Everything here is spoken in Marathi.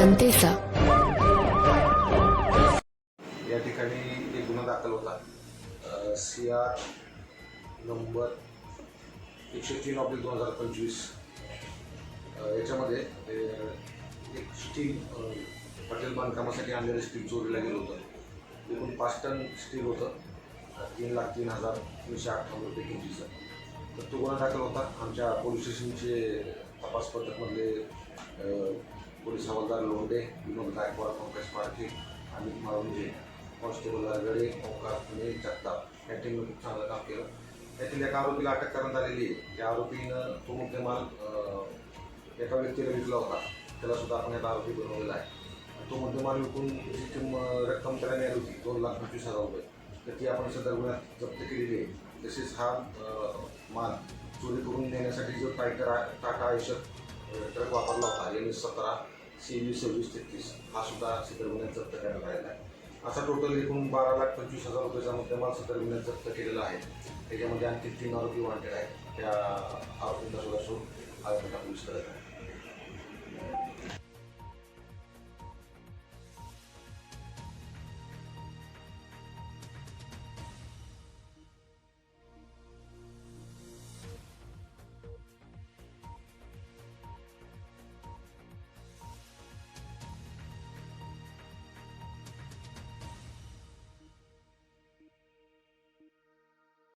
जनतेचा. या ठिकाणी एक गुन्हा दाखल होता. सी आर नंबर एकशे तीन ऑब्लिक दोन हजार पंचवीस. याच्यामध्ये एक स्टील हॉटेल बांधकामासाठी आणलेलं स्टील चोरीला गेलं होतं. एकूण पाच टन स्टील होतं. तीन लाख तीन हजार तीनशे अठ्ठावन्न रुपये किमतीचं. तर तो गुन्हा दाखल होता. आमच्या पोलीस स्टेशनचे तपास पथकमधले हवालदार लोंढे विनोद गायकवाड पंकज पारखे अमित मारुंजे कॉन्स्टेबल अरगडे ओंकार पुणे जगताप या टीमने खूप चांगलं काम केलं. त्यातील एका आरोपीला अटक करण्यात आलेली आहे. त्या आरोपीनं तो मुद्देमाल एका व्यक्तीला विकला होता. त्याला सुद्धा आपण एक आरोपी बनवलेला आहे. तो मुद्देमाल विकून जी किंम रक्कम त्याला मिळाली होती. दोन लाख पंचवीस हजार रुपये. तर ती आपण सदर गुन्ह्यात जप्त केलेली आहे. तसेच हा माल चोरी करून नेण्यासाठी जो टायटर टाटा आयुष्य ट्रक वापरला होता. एम एस सतरा. सी सव्वीस तेहतीस. हा सुद्धा सदर गुन्ह्यात जप्त करण्यात आलेला आहे. असा टोटल एकूण बारा लाख पंचवीस हजार रुपयाचा मुद्देमाल सदर गुन्ह्यात जप्त केलेला आहे. त्याच्यामध्ये आणखी तीन आरोपी वांटेड आहेत. त्या आरोपींचा सुद्धा शोध आज पोलीस करत आहे